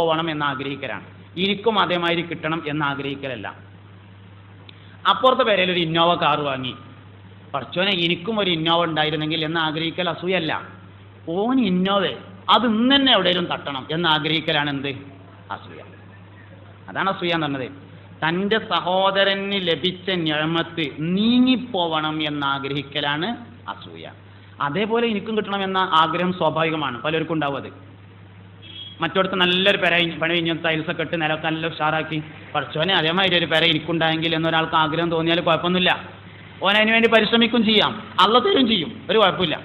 പോവണം എന്ന് ആഗ്രഹിക്കലാണ് ഇരിക്കും അതേമാതിരി കിട്ടണം എന്ന് ആഗ്രഹിക്കലല്ല അപ്പുറത്തെ പേരയിൽ ഒരു ഇന്നോവ കാർ വാങ്ങി. പഠിച്ചോനെ എനിക്കും ഒരു ഇന്നോവ ഉണ്ടായിരുന്നെങ്കിൽ എന്ന് ആഗ്രഹിക്കൽ അസൂയല്ല ഓൻ ഇന്നോവ അത് ഇന്ന് തന്നെ എവിടെയെങ്കിലും തട്ടണം എന്ന് ആഗ്രഹിക്കലാണ് എന്ത്? അസൂയ. അതാണ് അസൂയ എന്ന് പറഞ്ഞത്. തന്റെ സഹോദരന് ലഭിച്ച ഞഴമത്ത് നീങ്ങിപ്പോവണം എന്ന് ആഗ്രഹിക്കലാണ് അസൂയ. അതേപോലെ എനിക്കും കിട്ടണം എന്ന ആഗ്രഹം സ്വാഭാവികമാണ്. പലർക്കും ഉണ്ടാവും അത്. മറ്റോടത്ത് നല്ലൊരു പെര പണി കഴിഞ്ഞ ടൈൽസൊക്കെ ഇട്ട് നിലത്ത് നല്ല ഉഷാറാക്കി. പഠിച്ചോനെ അതേമാതിരി ഒരു പെര എനിക്കുണ്ടായെങ്കിൽ എന്നൊരാൾക്ക് ആഗ്രഹം തോന്നിയാൽ കുഴപ്പമൊന്നുമില്ല. ഓൻ അതിന് വേണ്ടി പരിശ്രമിക്കും ചെയ്യാം. അള്ള തരും ചെയ്യും. ഒരു കുഴപ്പമില്ല.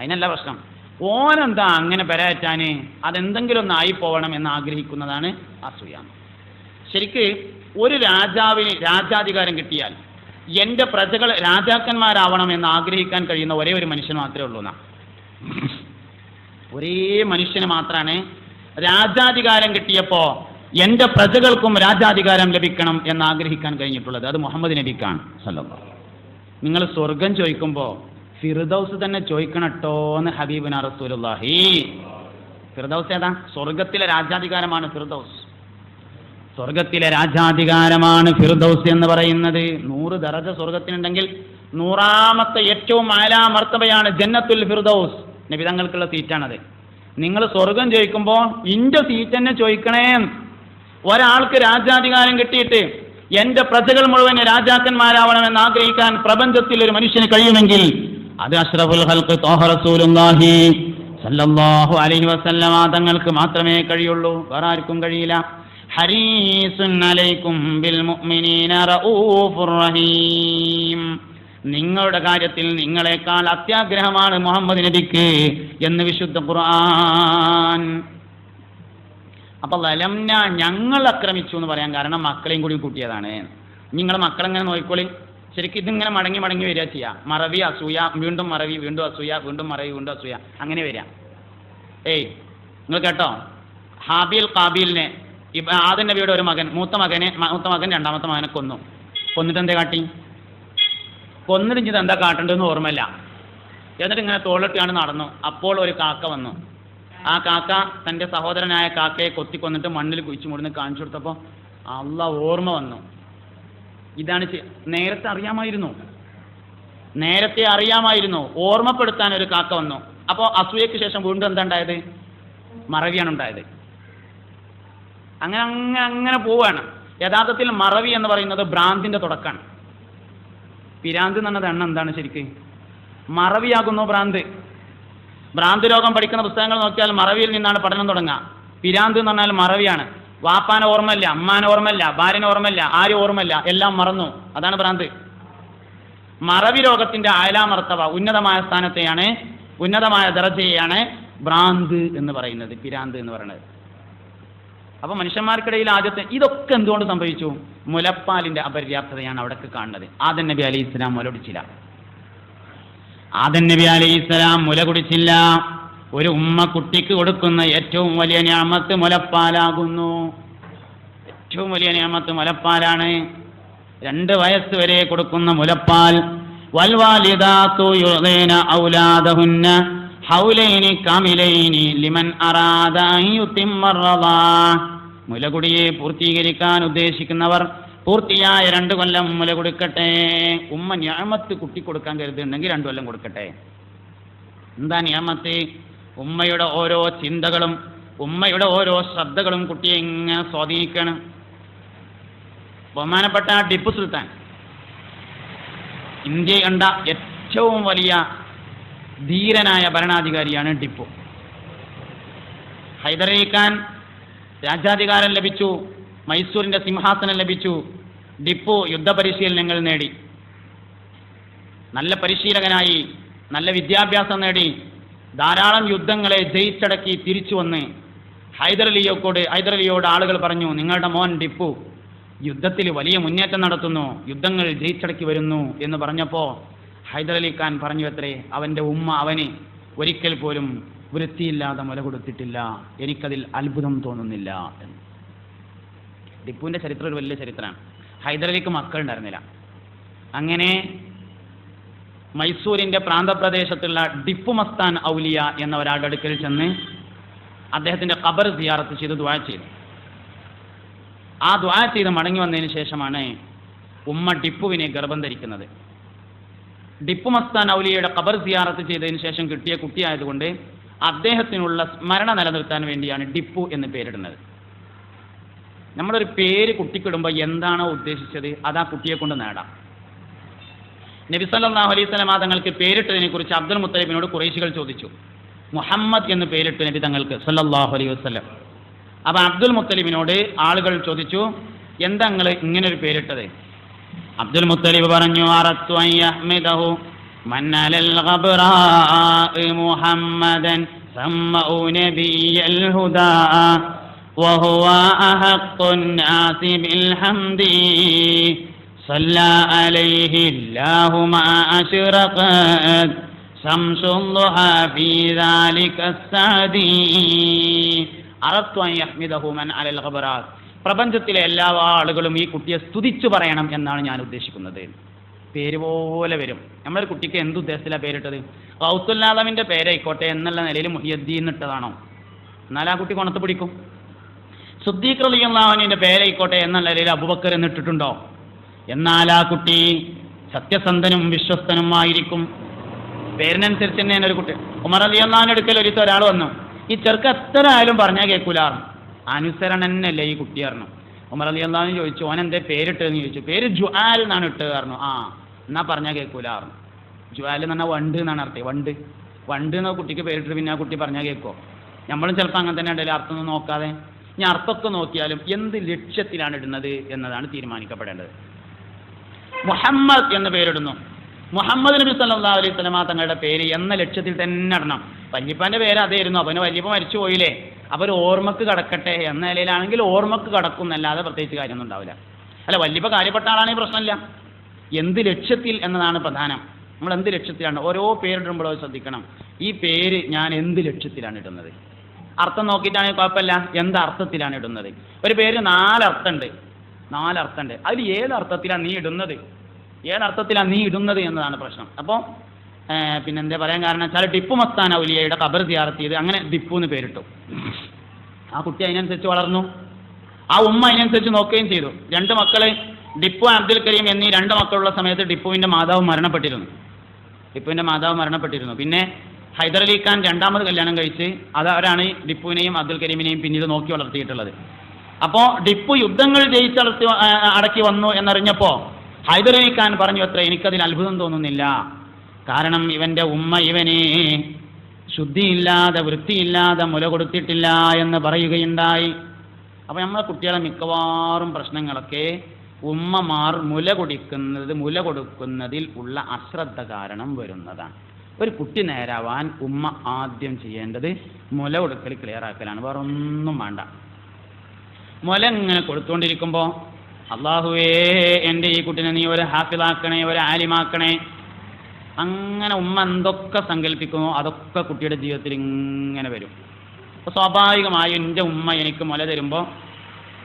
അതിനല്ല പ്രശ്നം. ഓനെന്താ അങ്ങനെ പെരയറ്റാൻ അതെന്തെങ്കിലും ഒന്ന് ആയി പോകണം എന്ന് ആഗ്രഹിക്കുന്നതാണ് അസൂയ. ശരിക്ക് ഒരു രാജാവിന് രാജാധികാരം കിട്ടിയാൽ എന്റെ പ്രജകൾ രാജാക്കന്മാരാവണം എന്ന് ആഗ്രഹിക്കാൻ കഴിയുന്ന ഒരേ ഒരു മനുഷ്യൻ മാത്രമേ ഉള്ളൂ എന്നാ. ഒരേ മനുഷ്യന് മാത്രമാണ് രാജാധികാരം കിട്ടിയപ്പോ എന്റെ പ്രജകൾക്കും രാജാധികാരം ലഭിക്കണം എന്ന് ആഗ്രഹിക്കാൻ കഴിഞ്ഞിട്ടുള്ളത് അത് മുഹമ്മദ് നബിക്കാണ് സല്ലല്ലാഹു നിങ്ങൾ സ്വർഗം ചോദിക്കുമ്പോൾ ഫിർദൗസ് തന്നെ ചോദിക്കണട്ടോ എന്ന് ഹബീബിന റസൂലുള്ളാഹി. ഫിർദൗസ് ഏതാ? സ്വർഗത്തിലെ രാജാധികാരമാണ് ഫിർദൗസ്. സ്വർഗത്തിലെ രാജാധികാരമാണ് ഫിർദൗസ് എന്ന് പറയുന്നത്. നൂറ് ദറജ സ്വർഗത്തിനുണ്ടെങ്കിൽ നൂറാമത്തെ ഏറ്റവും ആലാമർത്തവയാണ് ജന്നത്തുൽ ഫിർദൗസ്. നബിതങ്ങൾക്കുള്ള സീറ്റാണത്. നിങ്ങൾ സ്വർഗം ചോദിക്കുമ്പോൾ ഇന്റെ സീറ്റ് തന്നെ ചോദിക്കണേ. ഒരാൾക്ക് രാജാധികാരം കിട്ടിയിട്ട് എന്റെ പ്രജകൾ മുഴുവൻ രാജാക്കന്മാരാവണമെന്ന് ആഗ്രഹിക്കാൻ പ്രപഞ്ചത്തിൽ ഒരു മനുഷ്യന് കഴിയുമെങ്കിൽ അത് അഷ്റഫുൽ സല്ലല്ലാഹു അലൈഹി വസല്ലമ തങ്ങൾക്ക് മാത്രമേ കഴിയുള്ളൂ. വേറെ ആർക്കും കഴിയില്ല. ഹരീസുൻ അലൈക്കും ബിൽ മുഅ്മിനീന റഊഫുർ റഹീം. നിങ്ങളുടെ കാര്യത്തിൽ നിങ്ങളെക്കാൾ അത്യാഗ്രഹമാണ് മുഹമ്മദ് നബിക്ക് എന്ന് വിശുദ്ധ ഖുർആൻ. അപ്പൊ ലലംന ഞങ്ങൾ ആക്രമിച്ചു എന്ന് പറയാൻ കാരണം മക്കളെയും കൂടി കൂട്ടിയതാണ്. നിങ്ങൾ മക്കളെങ്ങനെ നോക്കിക്കോളി? ശരിക്കും ഇതിങ്ങനെ മടങ്ങി മടങ്ങി വരിക ചെയ്യാം. മറവി അസൂയ വീണ്ടും മറവി വീണ്ടും അസൂയ വീണ്ടും മറവി വീണ്ടും അസൂയ. അങ്ങനെ വരിക. ഏയ് നിങ്ങൾ കേട്ടോ? ഹാബിൽ കാബീലിനെ ആദ്യ നബിയുടെ ഒരു മകൻ മൂത്ത മകനെ മൂത്ത മകൻ രണ്ടാമത്തെ മകനെ കൊന്നു. കൊന്നിട്ട് എന്താ കാട്ടി? കൊന്നിടിഞ്ഞത് എന്താ കാട്ടേണ്ടതെന്ന് ഓർമ്മയില്ല. എന്നിട്ട് ഇങ്ങനെ തോളിട്ടാണ് നടന്നു. അപ്പോൾ ഒരു കാക്ക വന്നു. ആ കാക്ക തന്റെ സഹോദരനായ കാക്കയെ കൊത്തിക്കൊന്നിട്ട് മണ്ണിൽ കുഴിച്ചു മുടിന്ന് കാണിച്ചു കൊടുത്തപ്പോൾ അള്ള ഓർമ്മ വന്നു. ഇതാണ് നേരത്തെ അറിയാമായിരുന്നു. നേരത്തെ അറിയാമായിരുന്നു. ഓർമ്മപ്പെടുത്താൻ ഒരു കാക്ക വന്നു. അപ്പോൾ അസൂയക്ക് ശേഷം വീണ്ടും എന്താ ഉണ്ടായത്? മറവിയാണ് ഉണ്ടായത്. അങ്ങനെ അങ്ങനെ അങ്ങനെ പോവാണ്. യഥാർത്ഥത്തിൽ മറവി എന്ന് പറയുന്നത് ഭ്രാന്തിന്റെ തുടക്കമാണ് പിരാന്ത് എന്ന് പറഞ്ഞത് എണ്ണ എന്താണ് ശരിക്ക്? മറവിയാകുന്നു ഭ്രാന്ത്. ഭ്രാന്ത് രോഗം പഠിക്കുന്ന പുസ്തകങ്ങൾ നോക്കിയാൽ മറവിയിൽ നിന്നാണ് പഠനം തുടങ്ങുക. പിരാന്ത് എന്ന് പറഞ്ഞാൽ മറവിയാണ്. വാപ്പാനെ ഓർമ്മയില്ല അമ്മാനെ ഓർമ്മയില്ല ഭാര്യനെ ഓർമ്മയില്ല ആരും ഓർമ്മയില്ല എല്ലാം മറന്നു. അതാണ് ഭ്രാന്ത്. മറവി രോഗത്തിന്റെ അയലാമർത്തവ ഉന്നതമായ സ്ഥാനത്തെയാണ് ഉന്നതമായ ദർജയെയാണ് ഭ്രാന്ത് എന്ന് പറയുന്നത് പിരാന്ത് എന്ന് പറയുന്നത്. അപ്പൊ മനുഷ്യന്മാർക്കിടയിൽ ആദ്യത്തെ ഇതൊക്കെ എന്തുകൊണ്ട് സംഭവിച്ചു? മുലപ്പാലിന്റെ അപര്യാപ്തതയാണ് അവിടേക്ക് കാണുന്നത്. ആദൻ നബി അലൈഹി ഇസ്ലാം മുല കുടിച്ചില്ല. ആദൻ നബി അലൈഹി ഇസ്ലാം മുല കുടിച്ചില്ല. ഒരു ഉമ്മ കുട്ടിക്ക് കൊടുക്കുന്ന ഏറ്റവും വലിയ ഞാമത്ത് മുലപ്പാലാകുന്നു. ഏറ്റവും വലിയ ഞാമത്ത് മുലപ്പാലാണ്. രണ്ട് വയസ്സ് വരെ കൊടുക്കുന്ന മുലപ്പാൽ വൽവാലിദാത്തു യുർദീന ഔലാദഹുന്ന ഹൗലൈനി കമിലൈനി ലിമൻ. മുലകുടിയെ പൂർത്തീകരിക്കാൻ ഉദ്ദേശിക്കുന്നവർ പൂർത്തിയായ രണ്ട് കൊല്ലം മുല കൊടുക്കട്ടെ. ഉമ്മ ഞാമത്ത് കുട്ടി കൊടുക്കാൻ കരുതുന്നുണ്ടെങ്കിൽ രണ്ടു കൊല്ലം കൊടുക്കട്ടെ. എന്താ ഞാമത്ത്? ഉമ്മയുടെ ഓരോ ചിന്തകളും ഉമ്മയുടെ ഓരോ ശ്രദ്ധകളും കുട്ടിയെ ഇങ്ങനെ സ്വാധീനിക്കണം. ബഹുമാനപ്പെട്ട ടിപ്പു സുൽത്താൻ ഇന്ത്യ കണ്ട ഏറ്റവും വലിയ ധീരനായ ഭരണാധികാരിയാണ് ടിപ്പു. ഹൈദരലി ഖാൻ രാജാധികാരം ലഭിച്ചു മൈസൂരിന്റെ സിംഹാസനം ലഭിച്ചു ടിപ്പു യുദ്ധപരിശീലനങ്ങൾ നേടി. നല്ല പരിശീലകനായി നല്ല വിദ്യാഭ്യാസം നേടി ധാരാളം യുദ്ധങ്ങളെ ജയിച്ചടക്കി തിരിച്ചു വന്ന് ഹൈദരലിയോട് ഹൈദരലിയോട് ആളുകൾ പറഞ്ഞു നിങ്ങളുടെ മോൻ ടിപ്പു യുദ്ധത്തിൽ വലിയ മുന്നേറ്റം നടത്തുന്നു യുദ്ധങ്ങൾ ജയിച്ചടക്കി വരുന്നു എന്ന് പറഞ്ഞപ്പോൾ ഹൈദരലി ഖാൻ പറഞ്ഞു അത്രേ അവന്റെ ഉമ്മ അവന് ഒരിക്കൽ പോലും വൃത്തിയില്ലാതെ മുല കൊടുത്തിട്ടില്ല. എനിക്കതിൽ അത്ഭുതം തോന്നുന്നില്ല എന്ന്. ടിപ്പുവിന്റെ ചരിത്രം ഒരു വലിയ ചരിത്രമാണ്. ഹൈദരലിക്ക് മക്കളുണ്ടായിരുന്നില്ല അങ്ങനെ മൈസൂരിന്റെ പ്രാന്തപ്രദേശത്തുള്ള ടിപ്പു മസ്താൻ ഔലിയ എന്ന ഒരാളുടെ അടുക്കൽ ചെന്ന് അദ്ദേഹത്തിന്റെ ഖബർ സിയാറത്ത് ചെയ്ത് ദ്വാ ചെയ്തു. ആ ദ്വാ ചെയ്ത് മടങ്ങി വന്നതിന് ശേഷമാണ് ഉമ്മ ടിപ്പുവിനെ ഗർഭം ധരിക്കുന്നത്. ടിപ്പു മസ്താൻ ഔലിയയുടെ ഖബർ സിയാറത്ത് ചെയ്തതിന് ശേഷം കിട്ടിയ കുട്ടിയായതുകൊണ്ട് അദ്ദേഹത്തിനുള്ള സ്മരണ നിലനിർത്താൻ വേണ്ടിയാണ് ഡിപ്പു എന്ന് പേരിടുന്നത്. നമ്മളൊരു പേര് കുട്ടിക്കിടുമ്പോൾ എന്താണോ ഉദ്ദേശിച്ചത് അത് ആ കുട്ടിയെ കൊണ്ട് നേടാം. നബി സല്ലല്ലാഹു അലൈഹി സ്വലം തങ്ങൾക്ക് പേരിട്ടതിനെ കുറിച്ച് അബ്ദുൽ മുത്തലിബിനോട് കുറേശികൾ ചോദിച്ചു. മുഹമ്മദ് എന്ന് പേരിട്ടു നബി തങ്ങൾക്ക് സല്ലല്ലാഹു അലൈഹി വസല്ലം. അപ്പൊ അബ്ദുൽ മുത്തലിബിനോട് ആളുകൾ ചോദിച്ചു എന്താ നിങ്ങൾ ഇങ്ങനെ ഒരു പേരിട്ടത്? അബ്ദുൽ മുത്തലിബ് പറഞ്ഞു അറത്തു അൻ യഹ്മിദഹു മൻ അലൽ ഖബ്റാഇ മുഹമ്മദൻ സമ്മഉ നബിയൽ ഹുദാ وهو أحق الناس بالحمد صلى عليه الله ما أشرقت شمس الضحى في ذلك السعدي أردت أن يحمده من على الغبرات പ്രപഞ്ചത്തിലെ എല്ലാ ആളുകളും ഈ കുട്ടിയെ സ്തുതിച്ചു പറയണം എന്നാണ് ഞാൻ ഉദ്ദേശിക്കുന്നത്. പേര് പോലെ വരും. നമ്മളൊരു കുട്ടിക്ക് എന്ത് ഉദ്ദേശത്തിലാണ് പേരിട്ടത്? ഔത്തുല്ലാദമിന്റെ പേരായിക്കോട്ടെ എന്നുള്ള നിലയിൽ മുഹിയദ്ദീൻ ഇട്ടതാണോ? എന്നാൽ ആ കുട്ടി കൊണത്ത് പിടിക്കും. സുദ്ദീഖ് റളിയല്ലാഹുവിന്റെ പേരായിക്കോട്ടെ എന്നുള്ള നിലയിൽ അബുബക്കർ എന്നിട്ടിട്ടുണ്ടോ എന്നാൽ ആ കുട്ടി സത്യസന്ധനും വിശ്വസ്തനും ആയിരിക്കും പേരിനനുസരിച്ച് തന്നെയാണ് ഒരു കുട്ടി. ഉമർ അലി അള്ളഹാന്റെ അടുക്കൽ ഒരു ദിവസം ഒരാൾ വന്നു. ഈ ചെറുക്ക് എത്ര ആയാലും പറഞ്ഞാൽ കേൾക്കൂലാർന്നു അനുസരണൻ തന്നെയല്ലേ ഈ കുട്ടി പറഞ്ഞു. ഉമർ അലി അള്ളാന്ന് ചോദിച്ചു ഓൻ എന്തേ പേരിട്ടതെന്ന് ചോദിച്ചു? പേര് ജുആൽ എന്നാണ് ഇട്ടത് പറഞ്ഞു. ആ എന്നാ പറഞ്ഞാൽ കേൾക്കൂല പറഞ്ഞു. ജുആൽ എന്ന് പറഞ്ഞാൽ വണ്ട് എന്നാണ് അർത്ഥം. വണ്ട്. വണ്ട് എന്ന കുട്ടിക്ക് പേരിട്ട് പിന്നെ ആ കുട്ടി പറഞ്ഞാൽ കേൾക്കോ നമ്മളും ചിലപ്പോൾ അങ്ങനെ തന്നെ ഉണ്ടല്ലോ അർത്ഥം ഒന്നും നോക്കാതെ. ഇനി അർത്ഥമൊക്കെ നോക്കിയാലും എന്ത് ലക്ഷ്യത്തിലാണ് ഇടുന്നത് എന്നതാണ് തീരുമാനിക്കപ്പെടേണ്ടത്. മുഹമ്മദ് എന്ന് പേരിടുന്നു. മുഹമ്മദ് നബി സല്ലാ അലൈഹി സ്വലമ തങ്ങളുടെ പേര് എന്ന ലക്ഷ്യത്തിൽ തന്നെ ഇടണം വല്യപ്പാന്റെ പേര് അതായിരുന്നു അവന് വല്യപ്പ മരിച്ചു പോയില്ലേ? അവർ ഓർമ്മക്ക് കടക്കട്ടെ എന്ന നിലയിലാണെങ്കിൽ ഓർമ്മക്ക് കടക്കും എന്നല്ലാതെ പ്രത്യേകിച്ച് കാര്യമൊന്നും ഉണ്ടാവില്ല. അല്ല വല്യപ്പ കാര്യപ്പെട്ട ആളാണെങ്കിൽ പ്രശ്നമില്ല. എന്ത് ലക്ഷ്യത്തിൽ എന്നതാണ് പ്രധാനം. നമ്മൾ എന്ത് ലക്ഷ്യത്തിലാണ്? ഓരോ പേരിടുമ്പോഴോ ശ്രദ്ധിക്കണം. ഈ പേര് ഞാൻ എന്ത് ലക്ഷ്യത്തിലാണ് ഇടുന്നത്? അർത്ഥം നോക്കിയിട്ടാണെങ്കിൽ കുഴപ്പമില്ല. എന്ത് അർത്ഥത്തിലാണ് ഇടുന്നത്? ഒരു പേര് നാലർത്ഥമുണ്ട്. നാലർത്ഥമുണ്ട്. അതിൽ ഏത് അർത്ഥത്തിലാണ് നീ ഇടുന്നത്? ഏതർത്ഥത്തിലാണ് നീ ഇടുന്നത് എന്നതാണ് പ്രശ്നം. അപ്പോൾ പിന്നെ എന്താ പറയാൻ കാരണം വെച്ചാൽ ടിപ്പു മസ്താന ഔലിയയുടെ കബർ സിയാറത്ത് ചെയ്ത് അങ്ങനെ ദിപ്പു എന്ന് പേരിട്ടു. ആ കുട്ടി അതിനനുസരിച്ച് വളർന്നു. ആ ഉമ്മ അതിനനുസരിച്ച് നോക്കുകയും ചെയ്തു. രണ്ട് മക്കളെ ടിപ്പു അബ്ദുൽ കരീം എന്നീ രണ്ട് മക്കളുള്ള സമയത്ത് ടിപ്പുവിന്റെ മാതാവ് മരണപ്പെട്ടിരുന്നു. ടിപ്പുവിന്റെ മാതാവ് മരണപ്പെട്ടിരുന്നു. പിന്നെ ഹൈദർ അലി ഖാൻ രണ്ടാമത് കല്യാണം കഴിച്ച് അത് അവരാണ് അബ്ദുൽ കരീമിനെയും പിന്നീട് നോക്കി വളർത്തിയിട്ടുള്ളത്. അപ്പോൾ ടിപ്പു യുദ്ധങ്ങൾ ജയിച്ചടത്തി അടക്കി വന്നു എന്നറിഞ്ഞപ്പോൾ ഹൈദരലി പറഞ്ഞു അത്ര എനിക്കതിൽ അത്ഭുതം തോന്നുന്നില്ല. കാരണം ഇവന്റെ ഉമ്മ ഇവനെ ശുദ്ധിയില്ലാതെ വൃത്തിയില്ലാതെ മുല കൊടുത്തിട്ടില്ല എന്ന് പറയുകയുണ്ടായി. അപ്പോൾ നമ്മളെ കുട്ടികളെ മിക്കവാറും പ്രശ്നങ്ങളൊക്കെ ഉമ്മമാർ മുല കൊടുക്കുന്നത് മുല കൊടുക്കുന്നതിൽ ഉള്ള അശ്രദ്ധ കാരണം വരുന്നതാണ്. ഒരു കുട്ടി നേരാവാൻ ഉമ്മ ആദ്യം ചെയ്യേണ്ടത് മുല കൊടുക്കൽ ക്ലിയർ ആക്കലാണ്. വേറെ ഒന്നും വേണ്ട. മുല ഇങ്ങനെ കൊടുത്തുകൊണ്ടിരിക്കുമ്പോൾ അള്ളാഹുവേ എന്റെ ഈ കുട്ടിനെ നീ ഒരു ഹാഫിലാക്കണേ ഒരു ആലിമാക്കണേ. അങ്ങനെ ഉമ്മ എന്തൊക്കെ സങ്കല്പിക്കുമോ അതൊക്കെ കുട്ടിയുടെ ജീവിതത്തിൽ ഇങ്ങനെ വരും. അപ്പോൾ സ്വാഭാവികമായും എന്റെ ഉമ്മ എനിക്ക് മുല തരുമ്പോൾ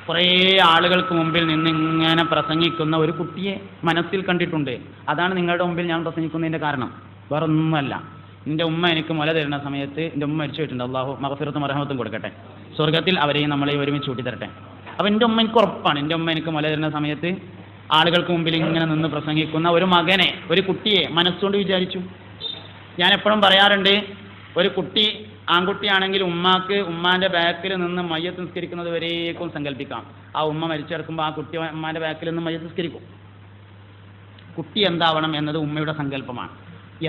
കുറേ ആളുകൾക്ക് മുമ്പിൽ നിന്ന് ഇങ്ങനെ പ്രസംഗിക്കുന്ന ഒരു കുട്ടിയെ മനസ്സിൽ കണ്ടിട്ടുണ്ട്. അതാണ് നിങ്ങളുടെ മുമ്പിൽ ഞാൻ പ്രസംഗിക്കുന്നതിന്റെ കാരണം. വേറെ ഒന്നുമല്ല എന്റെ ഉമ്മ എനിക്ക് മുല തരുന്ന സമയത്ത് എന്റെ ഉമ്മ മരിച്ചു പോയിട്ടുണ്ട്. അള്ളാഹു മഹഫിറത്തും മറഹമത്തും കൊടുക്കട്ടെ. സ്വർഗത്തിൽ അവരെയും നമ്മളെയും ഒരുമിച്ച് കൂട്ടി തരട്ടെ അപ്പോൾ എന്റെ ഉമ്മ എനിക്ക് ഉറപ്പാണ്. എന്റെ ഉമ്മ എനിക്ക് മുല തരുന്ന സമയത്ത് ആളുകൾക്ക് മുമ്പിൽ ഇങ്ങനെ നിന്ന് പ്രസംഗിക്കുന്ന ഒരു മകനെ ഒരു കുട്ടിയെ മനസ്സുകൊണ്ട് വിചാരിച്ചു. ഞാൻ എപ്പോഴും പറയാറുണ്ട് ഒരു കുട്ടി ആൺകുട്ടിയാണെങ്കിൽ ഉമ്മാക്ക് ഉമ്മാന്റെ ബാക്കിൽ നിന്ന് മയ്യത്ത് നിസ്കരിക്കുന്നത് വരേക്കും സങ്കല്പിക്കാം. ആ ഉമ്മ മരിച്ചെടുക്കുമ്പോൾ ആ കുട്ടി ഉമ്മാന്റെ ബാക്കിൽ നിന്ന് മയ്യത്ത് നിസ്കരിക്കും. കുട്ടി എന്താവണം എന്നത് ഉമ്മയുടെ സങ്കല്പമാണ്.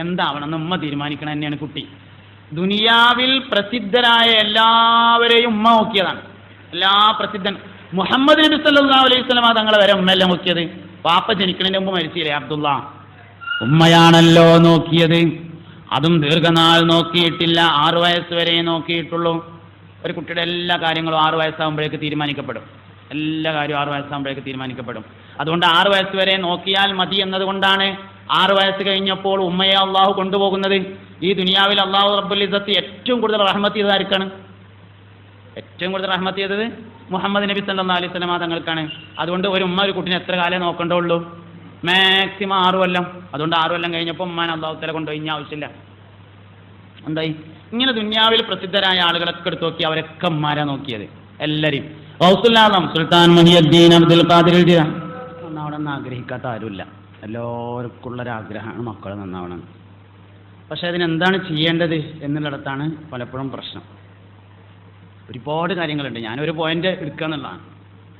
എന്താവണം എന്ന് ഉമ്മ തീരുമാനിക്കണം തന്നെയാണ് കുട്ടി. ദുനിയാവിൽ പ്രസിദ്ധരായ എല്ലാവരെയും ഉമ്മ നോക്കിയതാണ്. എല്ലാ പ്രസിദ്ധൻ മുഹമ്മദ് നബി സല്ലാ അലൈഹി വസല്ലമ തങ്ങളെ വരെ ഉമ്മയല്ല നോക്കിയത്? പാപ്പ ജനിക്കുന്നതിന് മുമ്പ് മരിച്ചില്ലേ അബ്ദുള്ള? ഉമ്മയാണല്ലോ നോക്കിയത്. അതും ദീർഘനാൾ നോക്കിയിട്ടില്ല. ആറു വയസ്സ് വരെ നോക്കിയിട്ടുള്ളൂ. ഒരു കുട്ടിയുടെ എല്ലാ കാര്യങ്ങളും ആറു വയസ്സാകുമ്പോഴേക്ക് തീരുമാനിക്കപ്പെടും. എല്ലാ കാര്യവും ആറു വയസ്സാകുമ്പോഴേക്ക് തീരുമാനിക്കപ്പെടും. അതുകൊണ്ട് ആറു വയസ്സ് വരെ നോക്കിയാൽ മതി എന്നതുകൊണ്ടാണ് ആറു വയസ്സ് കഴിഞ്ഞപ്പോൾ ഉമ്മയെ അള്ളാഹു കൊണ്ടുപോകുന്നത്. ഈ ദുനിയാവിൽ അള്ളാഹു റബ്ബുൽ ഇസത്ത് ഏറ്റവും കൂടുതൽ റഹ്മത്ത് ചെയ്തായിരിക്കണം ഏറ്റവും കൂടുതൽ റഹ്മത്ത് ചെയ്തത് മുഹമ്മദ് നബി സല്ലാ അലൈഹി വസല്ലമ തങ്ങൾക്കാണ്. അതുകൊണ്ട് ഒരു ഉമ്മ ഒരു കുട്ടിനെ എത്ര കാലം നോക്കണ്ടുള്ളൂ? മാക്സിമം ആറു കൊല്ലം. അതുകൊണ്ട് ആറു കൊല്ലം കഴിഞ്ഞപ്പോൾ ഉമ്മാൻ അള്ളാഹു തല കൊണ്ടുപോയി ഇനി ആവശ്യമില്ല. എന്തായി? ഇങ്ങനെ ദുന്യാവിൽ പ്രസിദ്ധരായ ആളുകളൊക്കെ എടുത്ത് നോക്കി അവരൊക്കെ ഉമ്മാരാ നോക്കിയത്. ഗൗസുല്ലാദം സുൽത്താൻ മുഹിയുദ്ദീൻ അബ്ദുൽ ഖാദിർ നന്നാവണം ആഗ്രഹിക്കാത്ത ആരുമില്ല. എല്ലാവർക്കും ഉള്ളൊരാഗ്രഹമാണ് മക്കൾ നന്നാവണം പക്ഷെ അതിനെന്താണ് ചെയ്യേണ്ടത് എന്നുള്ളിടത്താണ് പലപ്പോഴും പ്രശ്നം. ഒരുപാട് കാര്യങ്ങളുണ്ട്. ഞാനൊരു പോയിന്റ് എടുക്കുക എന്നുള്ളതാണ്.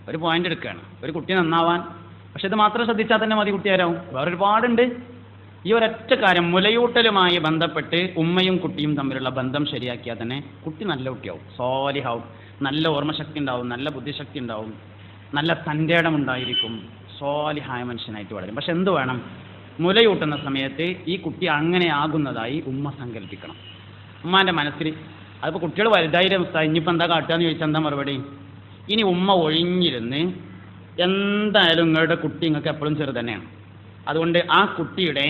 ഒരു പോയിന്റ് എടുക്കുകയാണ്. ഒരു കുട്ടി നന്നാവാൻ. പക്ഷെ ഇത് മാത്രം ശ്രദ്ധിച്ചാൽ തന്നെ മതി കുട്ടിയാരാവും. വേറെ ഒരുപാടുണ്ട് ഈ ഒരൊറ്റ കാര്യം മുലയൂട്ടലുമായി ബന്ധപ്പെട്ട് ഉമ്മയും കുട്ടിയും തമ്മിലുള്ള ബന്ധം ശരിയാക്കിയാൽ തന്നെ കുട്ടി നല്ല കുട്ടിയാവും. സോലിഹാവും നല്ല ഓർമ്മശക്തി ഉണ്ടാവും നല്ല ബുദ്ധിശക്തി ഉണ്ടാവും. നല്ല തന്റെ ഉണ്ടായിരിക്കും. സോലിഹായ മനുഷ്യനായിട്ട് വളരും. പക്ഷെ എന്ത് വേണം? മുലയൂട്ടുന്ന സമയത്ത് ഈ കുട്ടി അങ്ങനെ ആകുന്നതായി ഉമ്മ സങ്കല്പിക്കണം. ഉമ്മാന്റെ മനസ്സിൽ അതിപ്പോൾ കുട്ടികൾ വലുതായിരം ഇനിയിപ്പോൾ എന്താ കാട്ടുകയെന്ന് ചോദിച്ചാൽ എന്താ മറുപടി? ഇനി ഉമ്മ ഒഴിഞ്ഞിരുന്ന് എന്തായാലും നിങ്ങളുടെ കുട്ടി നിങ്ങൾക്ക് എപ്പോഴും ചെറുതന്നെയാണ് അതുകൊണ്ട് ആ കുട്ടിയുടെ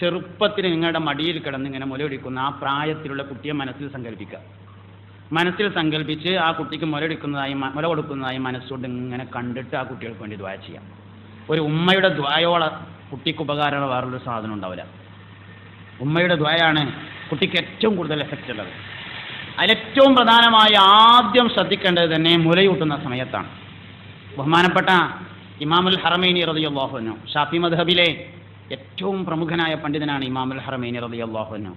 ചെറുപ്പത്തിൽ നിങ്ങളുടെ മടിയിൽ കിടന്ന് ഇങ്ങനെ മുലയൊടിക്കുന്ന ആ പ്രായത്തിലുള്ള കുട്ടിയെ മനസ്സിൽ സങ്കല്പിക്കുക. മനസ്സിൽ സങ്കല്പിച്ച് ആ കുട്ടിക്ക് മുലയെടുക്കുന്നതായി മുല കൊടുക്കുന്നതായി മനസ്സുകൊണ്ട് ഇങ്ങനെ കണ്ടിട്ട് ആ കുട്ടികൾക്ക് വേണ്ടി ദ്വായ ചെയ്യാം. ഒരു ഉമ്മയുടെ ദ്വായോള കുട്ടിക്ക് ഉപകാരമുള്ള വേറൊരു സാധനം ഉണ്ടാവില്ല. ഉമ്മയുടെ ദ്വായാണ് കുട്ടിക്ക് ഏറ്റവും കൂടുതൽ എഫക്റ്റ് ഉള്ളത്. അതിലേറ്റവും പ്രധാനമായി ആദ്യം ശ്രദ്ധിക്കേണ്ടത് തന്നെ മുലയൂട്ടുന്ന സമയത്താണ്. ബഹുമാനപ്പെട്ട ഇമാമുൽ ഹറമൈനി റളിയല്ലാഹുവിനു ഷാഫി മദ്ഹബിലെ ഏറ്റവും പ്രമുഖനായ പണ്ഡിതനാണ് ഇമാമുൽ ഹറമൈനി റളിയല്ലാഹുവിനു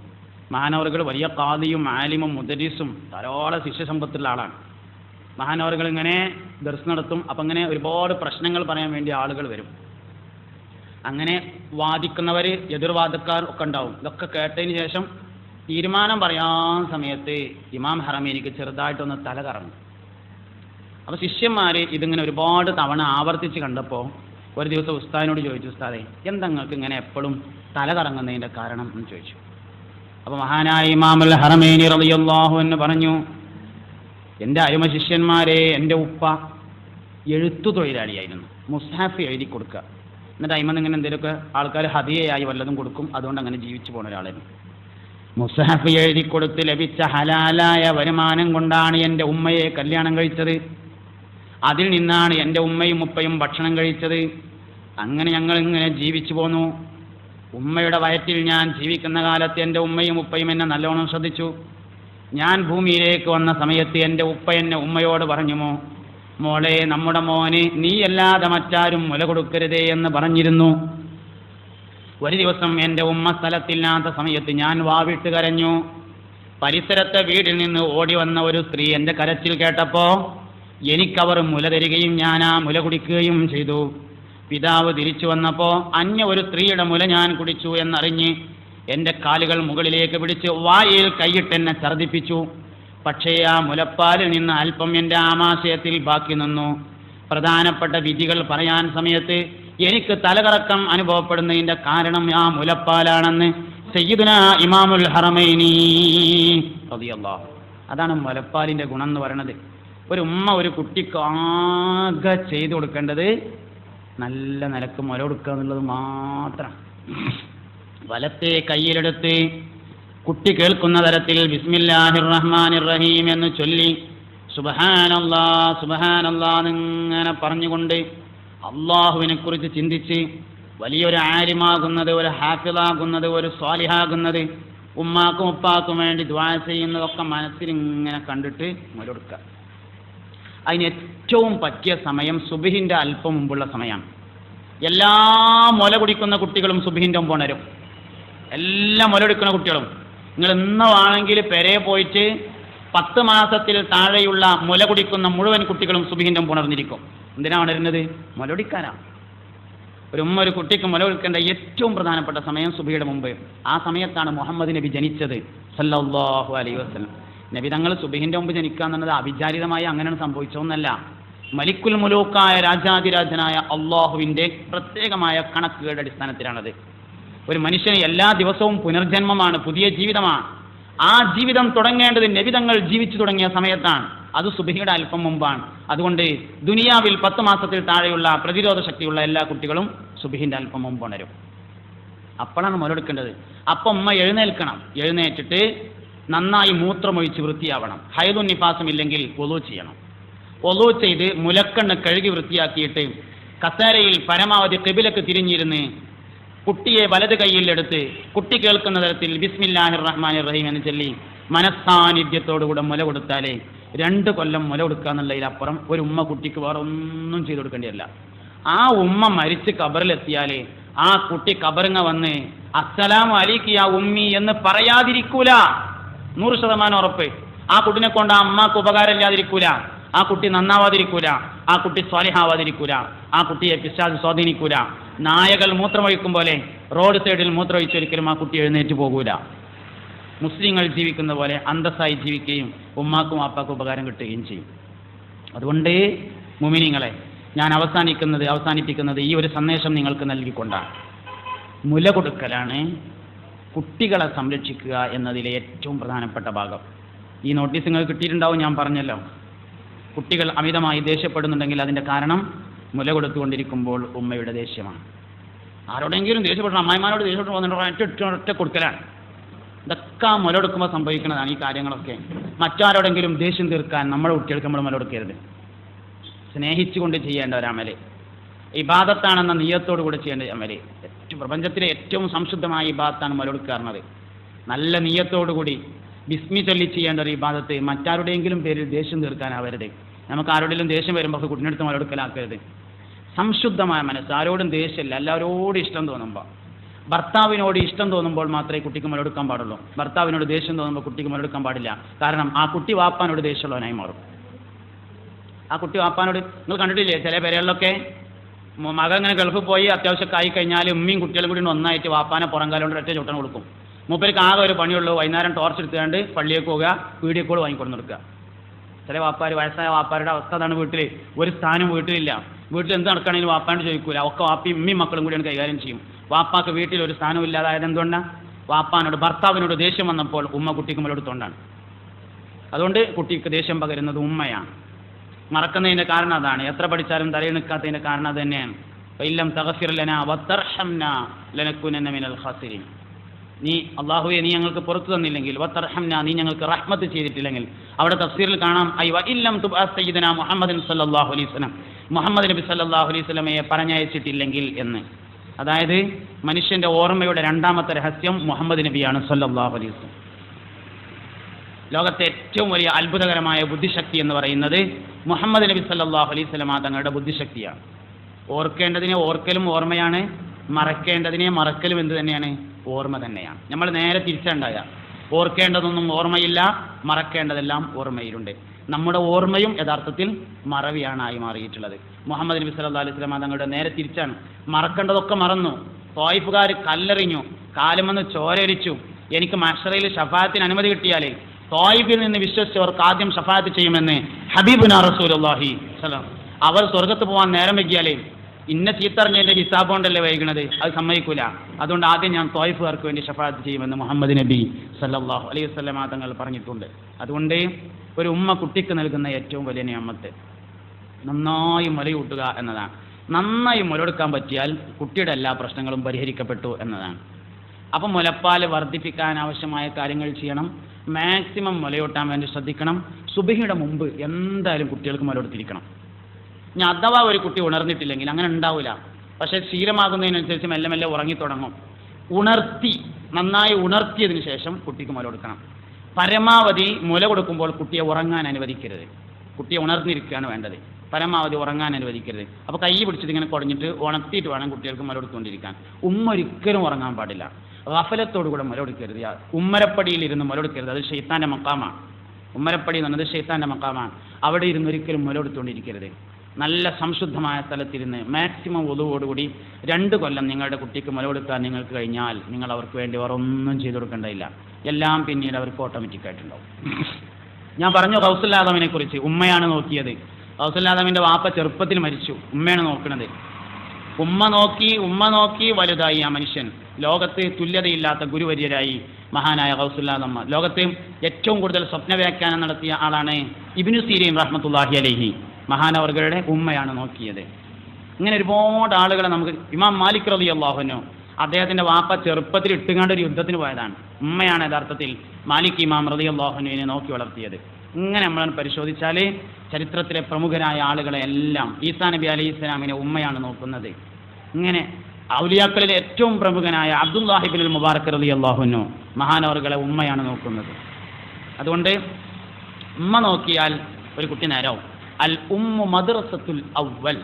മഹാനവറുകൾ വലിയ കാദിയും ആലിമും മുദരീസും ധാരാളം ശിഷ്യസമ്പത്തുള്ള ആളാണ്. മഹാനവറുകൾ ഇങ്ങനെ ദർശനം നടത്തും അപ്പം ഇങ്ങനെ ഒരുപാട് പ്രശ്നങ്ങൾ പറയാൻ വേണ്ടി ആളുകൾ വരും. അങ്ങനെ വാദിക്കുന്നവർ എതിർവാദക്കാർ ഒക്കെ ഉണ്ടാവും. ഇതൊക്കെ കേട്ടതിന് ശേഷം തീരുമാനം പറയാൻ സമയത്ത് ഇമാം ഹറമേനിക്ക് ചെറുതായിട്ടൊന്ന് തല കറങ്ങും. അപ്പോൾ ശിഷ്യന്മാർ ഇതിങ്ങനെ ഒരുപാട് തവണ ആവർത്തിച്ച് കണ്ടപ്പോൾ ഒരു ദിവസം ഉസ്താദിനോട് ചോദിച്ചു ഉസ്താദേ എന്താ നിങ്ങൾക്ക് ഇങ്ങനെ എപ്പോഴും തല കറങ്ങുന്നതിന്റെ കാരണം എന്ന് ചോദിച്ചു. അപ്പോൾ മഹാനായ ഇമാമുൽ ഹറമേനി റളിയല്ലാഹു എന്ന് പറഞ്ഞു എന്റെ അരുമ ശിഷ്യന്മാരെ എന്റെ ഉപ്പ എഴുത്തു തൊഴിലാളിയായിരുന്നു. മുസ്ഹാഫ് എഴുതി കൊടുക്കുക. എന്നിട്ട് അയിമന്ന് ഇങ്ങനെ എന്തെങ്കിലുമൊക്കെ ആൾക്കാർ ഹതിയായി വല്ലതും കൊടുക്കും അതുകൊണ്ട് അങ്ങനെ ജീവിച്ചു പോകുന്ന ഒരാളായിരുന്നു. മുസ്ഹഫ് എഴുതി കൊടുത്ത് ലഭിച്ച ഹലാലായ വരുമാനം കൊണ്ടാണ് എന്റെ ഉമ്മയെ കല്യാണം കഴിച്ചത്. അതിൽ നിന്നാണ് എന്റെ ഉമ്മയും ഉപ്പയും ഭക്ഷണം കഴിച്ചത്. അങ്ങനെ ഞങ്ങൾ ഇങ്ങനെ ജീവിച്ചു പോന്നു. ഉമ്മയുടെ വയറ്റിൽ ഞാൻ ജീവിക്കുന്ന കാലത്ത് എന്റെ ഉമ്മയും ഉപ്പയും എന്നെ നല്ലോണം ശ്രദ്ധിച്ചു. ഞാൻ ഭൂമിയിലേക്ക് വന്ന സമയത്ത് എന്റെ ഉപ്പ എന്നെ ഉമ്മയോട് പറഞ്ഞുമോ മോളെ നമ്മുടെ മോന് നീയല്ലാതെ മറ്റാരും മുല കൊടുക്കരുതേ എന്ന് പറഞ്ഞിരുന്നു. ഒരു ദിവസം എന്റെ ഉമ്മ സ്ഥലത്തില്ലാത്ത സമയത്ത് ഞാൻ വാവിട്ട് കരഞ്ഞു. പരിസരത്തെ വീടിൽ നിന്ന് ഓടി വന്ന ഒരു സ്ത്രീ എന്റെ കരച്ചിൽ കേട്ടപ്പോൾ എനിക്കവർ മുല തരികയും ഞാൻ ആ മുല കുടിക്കുകയും ചെയ്തു. പിതാവ് തിരിച്ചു വന്നപ്പോൾ അന്യ ഒരു സ്ത്രീയുടെ മുല ഞാൻ കുടിച്ചു എന്നറിഞ്ഞ് എന്റെ കാലുകൾ മുകളിലേക്ക് പിടിച്ച് വായിൽ കൈയിട്ട് എന്നെ ഛർദിപ്പിച്ചു പക്ഷേ ആ മുലപ്പാലിൽ നിന്ന് അല്പം എന്റെ ആമാശയത്തിൽ ബാക്കി നിന്നു. പ്രധാനപ്പെട്ട വിധികൾ പറയാൻ സമയത്ത് എനിക്ക് തലകറക്കം അനുഭവപ്പെടുന്നതിന്റെ കാരണം ആ മുലപ്പാലാണെന്ന് സയ്യിദുന ഇമാമുൽ ഹറമൈനി അതാണ് മുലപ്പാലിന്റെ ഗുണം എന്ന് പറയണത്. ഒരു ഉമ്മ ഒരു കുട്ടിക്ക് ആകെ ചെയ്തു കൊടുക്കേണ്ടത് നല്ല നിലയ്ക്ക് മുല കൊടുക്കുക എന്നുള്ളത് മാത്രം. വലത്തെ കയ്യിലെടുത്ത് കുട്ടി കേൾക്കുന്ന തരത്തിൽ ബിസ്മില്ലാഹിർ റഹ്മാനിർ റഹീം എന്ന് ചൊല്ലി സുബഹാനല്ലാ സുബഹാനല്ലാ എന്നിങ്ങനെ പറഞ്ഞുകൊണ്ട് അള്ളാഹുവിനെ കുറിച്ച് ചിന്തിച്ച് വലിയൊരു ആരിമാകുന്നത് ഒരു ഹാഫിളാകുന്നത് ഒരു സ്വാലിഹാകുന്നത് ഉമ്മാക്കും ഉപ്പാക്കും വേണ്ടി ദ്വാ ചെയ്യുന്നതൊക്കെ മനസ്സിൽ ഇങ്ങനെ കണ്ടിട്ട് മുലൊടുക്കുക. അതിന് ഏറ്റവും പറ്റിയ സമയം സുബിഹിന്റെ അല്പം മുമ്പുള്ള സമയമാണ്. എല്ലാ മുല കുടിക്കുന്ന കുട്ടികളും സുബിഹിന്റെ മുമ്പ് ഉണരും. എല്ലാ മുല കുടിക്കുന്ന കുട്ടികളും. നിങ്ങൾ ഇന്നവാണെങ്കിൽ പെരെ പോയിട്ട് പത്ത് മാസത്തിൽ താഴെയുള്ള മുല കുടിക്കുന്ന മുഴുവൻ കുട്ടികളും സുബിഹിന്റെ മുമ്പ് ഉണർന്നിരിക്കും. എന്തിനാ ഉണരുന്നത് മുലൊടിക്കാനാണ് ഒരു ഉമ്മ ഒരു കുട്ടിക്ക് മുലവിൽക്കേണ്ട ഏറ്റവും പ്രധാനപ്പെട്ട സമയം സുബിയുടെ മുമ്പ്. ആ സമയത്താണ് മുഹമ്മദ് നബി ജനിച്ചത്. സല്ലാഹു അലൈ വസ്ലം നബി തങ്ങൾ സുബിഹിന്റെ മുമ്പ് ജനിക്കുക എന്നുള്ളത് അവിചാരിതമായി അങ്ങനെയാണ് സംഭവിച്ചതെന്നല്ല. മലിക്കുൽ മുലൂക്കായ രാജാതിരാജനായ അള്ളാഹുവിന്റെ പ്രത്യേകമായ കണക്കുകളുടെ അടിസ്ഥാനത്തിലാണത്. ഒരു മനുഷ്യന് എല്ലാ ദിവസവും പുനർജന്മമാണ് പുതിയ ജീവിതമാണ്. ആ ജീവിതം തുടങ്ങേണ്ടത് നബിതങ്ങൾ ജീവിച്ചു തുടങ്ങിയ സമയത്താണ്. അത് സുബഹിയുടെ അല്പം മുമ്പാണ്. അതുകൊണ്ട് ദുനിയാവിൽ പത്ത് മാസത്തിൽ താഴെയുള്ള പ്രതിരോധ ശക്തിയുള്ള എല്ലാ കുട്ടികളും സുബഹിന്റെ അല്പം മുമ്പ് ഉണരും. അപ്പോഴാണ് മുലയെടുക്കേണ്ടത് അപ്പം ഉമ്മ എഴുന്നേൽക്കണം. എഴുന്നേറ്റിട്ട് നന്നായി മൂത്രമൊഴിച്ച് വൃത്തിയാവണം. ഹൈദുൻ നിഫാസം ഇല്ലെങ്കിൽ ഒലു ചെയ്യണം. ഒലു ചെയ്ത് മുലക്കണ്ണ് കഴുകി വൃത്തിയാക്കിയിട്ട് കസേരയിൽ പരമാവധി കെബിലക്ക് തിരിഞ്ഞിരുന്ന് കുട്ടിയെ വലത് കൈയിലെടുത്ത് കുട്ടി കേൾക്കുന്ന തരത്തിൽ ബിസ്മില്ലാഹിർ റഹ്മാൻ റഹീം എന്ന് ചൊല്ലി മനസ്സാന്നിധ്യത്തോടുകൂടെ മുല കൊടുത്താലേ രണ്ട് കൊല്ലം മുല കൊടുക്കുക എന്നുള്ളതിലപ്പുറം ഒരു ഉമ്മ കുട്ടിക്ക് വേറെ ഒന്നും ചെയ്തു കൊടുക്കേണ്ടിയല്ല. ആ ഉമ്മ മരിച്ച് കബറിലെത്തിയാലേ ആ കുട്ടി കബറിങ്ങ വന്ന് അസ്സലാം അലിക്ക് ആ ഉമ്മി എന്ന് പറയാതിരിക്കൂല. നൂറ് ശതമാനം ഉറപ്പ്. ആ കുട്ടിനെ കൊണ്ട് ആ അമ്മയ്ക്ക് ഉപകാരമില്ലാതിരിക്കൂല ആ കുട്ടി നന്നാവാതിരിക്കൂല. ആ കുട്ടി സ്വാലിഹാവാതിരിക്കൂല. ആ കുട്ടിയെ പിശാദ് സ്വാധീനിക്കൂല. നായകൾ മൂത്രമൊഴിക്കും പോലെ റോഡ് സൈഡിൽ മൂത്രമൊഴിച്ചൊരിക്കലും ആ കുട്ടി എഴുന്നേറ്റ് പോകൂല. മുസ്ലിങ്ങൾ ജീവിക്കുന്ന പോലെ അന്തസ്സായി ജീവിക്കുകയും ഉമ്മാക്കും വാപ്പാക്കും ഉപകാരം കിട്ടുകയും ചെയ്യും. അതുകൊണ്ട് മുമിനിങ്ങളെ ഞാൻ അവസാനിക്കുന്നത് അവസാനിപ്പിക്കുന്നത് ഈ ഒരു സന്ദേശം നിങ്ങൾക്ക് നൽകിക്കൊണ്ടാണ്. മുല കൊടുക്കലാണ് കുട്ടികളെ സംരക്ഷിക്കുക എന്നതിലെ ഏറ്റവും പ്രധാനപ്പെട്ട ഭാഗം. ഈ നോട്ടീസ് നിങ്ങൾക്ക് കിട്ടിയിട്ടുണ്ടാവും ഞാൻ പറഞ്ഞല്ലോ. കുട്ടികൾ അമിതമായി ദേഷ്യപ്പെടുന്നുണ്ടെങ്കിൽ അതിന്റെ കാരണം മുല കൊടുത്തുകൊണ്ടിരിക്കുമ്പോൾ ഉമ്മയുടെ ദേഷ്യമാണ്. ആരോടെങ്കിലും ദേഷ്യപ്പെടണം അമ്മായിമാരോട് ദേഷ്യപ്പെട്ട് വന്നിട്ട് ഒറ്റ ഒറ്റ ഒറ്റ കൊടുക്കലാണ്. ഇതൊക്കെ ആ മുല കൊടുക്കുമ്പോൾ സംഭവിക്കുന്നതാണ് ഈ കാര്യങ്ങളൊക്കെ. മറ്റാരോടെങ്കിലും ദേഷ്യം തീർക്കാൻ നമ്മുടെ കുട്ടികൾക്ക് നമ്മൾ മുല കൊടുക്കരുത് സ്നേഹിച്ചുകൊണ്ട് ചെയ്യേണ്ട ഒരു അമൽ. ഇബാദത്താണെന്ന നീയത്തോടു കൂടെ ചെയ്യേണ്ട അമൽ. ഏറ്റവും പ്രപഞ്ചത്തിലെ ഏറ്റവും സംശുദ്ധമായ ഇബാദത്താണ് മുല കൊടുക്കാറുള്ളത് നല്ല നീയത്തോടു കൂടി ബിസ്മി ചൊല്ലി ചെയ്യേണ്ട ഒരു ഇബാദത്ത് മറ്റാരുടെയെങ്കിലും പേരിൽ ദേഷ്യം തീർക്കാനാവരുത്. നമുക്ക് ആരോടെങ്കിലും ദേഷ്യം വരുമ്പോൾ കുട്ടിനടുത്ത് മുല കൊടുക്കലാക്കരുത് സംശുദ്ധമായ മനസ്സ്. ആരോടും ദേഷ്യമില്ല എല്ലാവരോടും ഇഷ്ടം തോന്നുമ്പോൾ ഭർത്താവിനോട് ഇഷ്ടം തോന്നുമ്പോൾ മാത്രമേ കുട്ടിക്ക് മുലടുക്കാൻ പാടുള്ളൂ. ഭർത്താവിനോട് ദേഷ്യം തോന്നുമ്പോൾ കുട്ടിക്ക് മുലടുക്കാൻ പാടില്ല. കാരണം ആ കുട്ടി വാപ്പാനോട് ദേഷ്യമുള്ളവനായി മാറും. ആ കുട്ടി വാപ്പാനോട് നിങ്ങൾ കണ്ടിട്ടില്ലേ ചില പേരുകളിലൊക്കെ മകൻ ഇങ്ങനെ ഗൾഫിൽ പോയി അത്യാവശ്യമൊക്കെ ആയി കഴിഞ്ഞാൽ ഉമ്മയും കുട്ടികളും കൂടി ഒന്നായിട്ട് വാപ്പാനെ പുറങ്കാലോണ്ട് ഒറ്റ ചുട്ടം കൊടുക്കും. മൂപ്പർക്ക് ആകെ ഒരു പണിയുള്ളൂ. വൈകുന്നേരം ടോർച്ച് എടുത്തുകൊണ്ട് പള്ളിയേക്ക് പോവുക വീഡിയോ കോൾ വാങ്ങിക്കൊണ്ട് കൊടുക്കുക. ചില വാപ്പാർ വയസ്സായ വാപ്പാരുടെ അവസ്ഥ അതാണ് വീട്ടിൽ ഒരു സ്ഥാനം വീട്ടിലില്ല. വീട്ടിൽ എന്ത് നടക്കണമെങ്കിലും വാപ്പാനോട് ചോദിക്കൂല. ഒക്കെ വാപ്പി ഉമ്മയും മക്കളും കൂടിയാണ് കൈകാര്യം ചെയ്യും. വാപ്പാക്ക് വീട്ടിൽ ഒരു സ്ഥാനം ഇല്ലാതായത് എന്തുകൊണ്ടാണ് വാപ്പാനോട് ഭർത്താവിനോട് ദേഷ്യം വന്നപ്പോൾ ഉമ്മ കുട്ടിക്ക് മുലെടുത്തോണ്ടാണ് അതുകൊണ്ട് കുട്ടിക്ക് ദേഷ്യം പകരുന്നത് ഉമ്മയാണ്. മറക്കുന്നതിന്റെ കാരണം അതാണ്. എത്ര പഠിച്ചാലും തലയിൽ നിൽക്കാത്തതിന്റെ കാരണം അത് തന്നെയാണ്. ഇല്ലം തകഫിർ ലന വത്തർഹംന ലനക്കുനന്ന മിനൽ നീ അള്ളാഹുവെ നീ ഞങ്ങൾക്ക് പുറത്തു തന്നില്ലെങ്കിൽ വത്തർഹംന നീ ഞങ്ങൾക്ക് റഹ്മത്ത് ചെയ്തിട്ടില്ലെങ്കിൽ. അവിടെ തഫ്സീറിൽ കാണാം ഐ വ ഇല്ലം തുബ സയ്യിദന മുഹമ്മദിൻ സല്ലല്ലാഹു അലൈഹി വസല്ലം. മുഹമ്മദ് നബി സല്ലല്ലാഹു അലൈഹി പറഞ്ഞയച്ചിട്ടില്ലെങ്കിൽ എന്ന്. അതായത് മനുഷ്യന്റെ ഓർമ്മയുടെ രണ്ടാമത്തെ രഹസ്യം മുഹമ്മദ് നബിയാണ് സല്ലാഹു അലൈഹി വസല്ലം. ലോകത്തെ ഏറ്റവും വലിയ അത്ഭുതകരമായ ബുദ്ധിശക്തി എന്ന് പറയുന്നത് മുഹമ്മദ് നബി സല്ലാഹു അലൈഹി സ്വലമ തങ്ങളുടെ ബുദ്ധിശക്തിയാണ്. ഓർക്കേണ്ടതിനെ ഓർക്കലും ഓർമ്മയാണ് മറക്കേണ്ടതിനെ മറക്കലും എന്ത് തന്നെയാണ്? ഓർമ്മ തന്നെയാണ്. നമ്മൾ നേരെ തിരിച്ചുണ്ടായ ഓർക്കേണ്ടതൊന്നും ഓർമ്മയില്ല മറക്കേണ്ടതെല്ലാം ഓർമ്മയിലുണ്ട്. നമ്മുടെ ഓർമ്മയും യഥാർത്ഥത്തിൽ മറവിയാണായി മാറിയിട്ടുള്ളത്. മുഹമ്മദ് നബി സല്ലാ അലൈഹി സ്വലാം തങ്ങളുടെ നേരെ തിരിച്ചാണ്. മറക്കേണ്ടതൊക്കെ മറന്നു. തോയിഫുകാർ കല്ലെറിഞ്ഞു. കാലുമെന്ന് ചോരരിച്ചു. എനിക്ക് മഷറയിൽ ഷഫാത്തിന് അനുമതി കിട്ടിയാലേ തോയിഫിൽ നിന്ന് വിശ്വസിച്ചവർക്ക് ആദ്യം ഷഫാത്ത് ചെയ്യുമെന്ന് ഹബീബുന റസൂലുള്ളാഹി സലാം അവർ സ്വർഗത്ത് പോകാൻ നേരം വൈകിയാലേ ഇന്ന ചീത്തറിഞ്ഞതിന്റെ ഹിസാബ് കൊണ്ടല്ലേ അത് സമ്മതിക്കൂല. അതുകൊണ്ട് ആദ്യം ഞാൻ തോയിഫുകാർക്ക് വേണ്ടി ഷഫാത്ത് ചെയ്യുമെന്ന് മുഹമ്മദ് നബി സല്ലാഹു അലൈഹി വസല്ലമ തങ്ങൾ പറഞ്ഞിട്ടുണ്ട്. അതുകൊണ്ട് ഒരു ഉമ്മ കുട്ടിക്ക് നൽകുന്ന ഏറ്റവും വലിയ നിയമത്ത് നന്നായി മുലയൂട്ടുക എന്നതാണ്. നന്നായി മുലയെടുക്കാൻ പറ്റിയാൽ കുട്ടിയുടെ എല്ലാ പ്രശ്നങ്ങളും പരിഹരിക്കപ്പെട്ടു എന്നതാണ്. അപ്പം മുലപ്പാൽ വർദ്ധിപ്പിക്കാൻ ആവശ്യമായ കാര്യങ്ങൾ ചെയ്യണം. മാക്സിമം മുലയൂട്ടാൻ വേണ്ടി ശ്രദ്ധിക്കണം. സുബഹിയുടെ മുമ്പ് എന്തായാലും കുട്ടികൾക്ക് മുലയെടുത്തിരിക്കണം. ഇനി അഥവാ ഒരു കുട്ടി ഉണർന്നിട്ടില്ലെങ്കിൽ അങ്ങനെ ഉണ്ടാവില്ല പക്ഷേ ശീലമാകുന്നതിനനുസരിച്ച് മെല്ലെ മെല്ലെ ഉറങ്ങിത്തുടങ്ങും. ഉണർത്തി നന്നായി ഉണർത്തിയതിന് ശേഷം കുട്ടിക്ക് മുല കൊടുക്കണം. പരമാവധി മുല കൊടുക്കുമ്പോൾ കുട്ടിയെ ഉറങ്ങാൻ അനുവദിക്കരുത്. കുട്ടിയെ ഉണർന്നിരിക്കുകയാണ് വേണ്ടത്. പരമാവധി ഉറങ്ങാൻ അനുവദിക്കരുത്. അപ്പോൾ കൈ പിടിച്ചിട്ട് ഇങ്ങനെ കുടഞ്ഞിട്ട് ഉണർത്തിയിട്ട് വേണം കുട്ടികൾക്ക് മുല കൊടുത്തുകൊണ്ടിരിക്കാൻ. ഉമ്മ ഒരിക്കലും ഉറങ്ങാൻ പാടില്ല. ഗഫലത്തോടു കൂടെ മുല കൊടുക്കരുത്. ഉമ്മരപ്പടിയിൽ ഇരുന്ന് മുല കൊടുക്കരുത്. അത് ഷെയ്ത്താന്റെ മക്കാമാണ്. ഉമ്മരപ്പടി എന്ന് പറഞ്ഞത് ഷെയ്ത്താന്റെ മക്കാമാണ്. അവിടെ ഇരുന്ന് ഒരിക്കലും മുല കൊടുത്തുകൊണ്ടിരിക്കരുത്. നല്ല സംശുദ്ധമായ സ്ഥലത്തിരുന്ന് മാക്സിമം ഒതുവോടുകൂടി രണ്ട് കൊല്ലം നിങ്ങളുടെ കുട്ടിക്ക് മുല കൊടുക്കാൻ നിങ്ങൾക്ക് കഴിഞ്ഞാൽ നിങ്ങൾ അവർക്ക് വേണ്ടി വേറെ ഒന്നും ചെയ്തു കൊടുക്കേണ്ടതില്ല. എല്ലാം പിന്നീട് അവർക്ക് ഓട്ടോമാറ്റിക് ആയിട്ടുണ്ടാവും. ഞാൻ പറഞ്ഞു റൗസുല്ലാദമിനെ കുറിച്ച് ഉമ്മയാണ് നോക്കിയത്. റൗസുല്ലാദമിന്റെ വാപ്പ ചെറുപ്പത്തിൽ മരിച്ചു. ഉമ്മയാണ് നോക്കുന്നത് ഉമ്മ നോക്കി ഉമ്മ നോക്കി വലുതായി ആ മനുഷ്യൻ. ലോകത്ത് തുല്യതയില്ലാത്ത ഗുരുവര്യരായി മഹാനായ കൗസുല്ലാദമ്മ. ലോകത്ത് ഏറ്റവും കൂടുതൽ സ്വപ്ന വ്യാഖ്യാനം നടത്തിയ ആളാണ് ഇബിനു സീരീൻ റഹ്മത്തുല്ലാഹി അലൈഹി. മഹാനവർഗരുടെ ഉമ്മയാണ് നോക്കിയത്. ഇങ്ങനെ ഒരുപാട് ആളുകളെ നമുക്ക് ഇമാം മാലിക് റതി അള്ളാഹുനു അദ്ദേഹത്തിന്റെ വാപ്പ ചെറുപ്പത്തിൽ ഇട്ടുകാണ്ട് ഒരു യുദ്ധത്തിന് പോയതാണ്. ഉമ്മയാണ് യഥാർത്ഥത്തിൽ മാലിക് ഇമാം റതി അള്ളാഹുനുവിനെ നോക്കി വളർത്തിയത്. ഇങ്ങനെ നമ്മൾ പരിശോധിച്ചാൽ ചരിത്രത്തിലെ പ്രമുഖരായ ആളുകളെ എല്ലാം ഈസാ നബി അലൈഹി ഇസ്ലാമിനെ ഉമ്മയാണ് നോക്കുന്നത്. ഇങ്ങനെ ഔലിയാക്കളിലെ ഏറ്റവും പ്രമുഖനായ അബ്ദുല്ലാഹിബിൻ മുബാറക് റതി അള്ളാഹുനു മഹാനവറുകളെ ഉമ്മയാണ് നോക്കുന്നത്. അതുകൊണ്ട് ഉമ്മ നോക്കിയാൽ ഒരു കുട്ടി നേരാവും. الأم مدرسة الأول.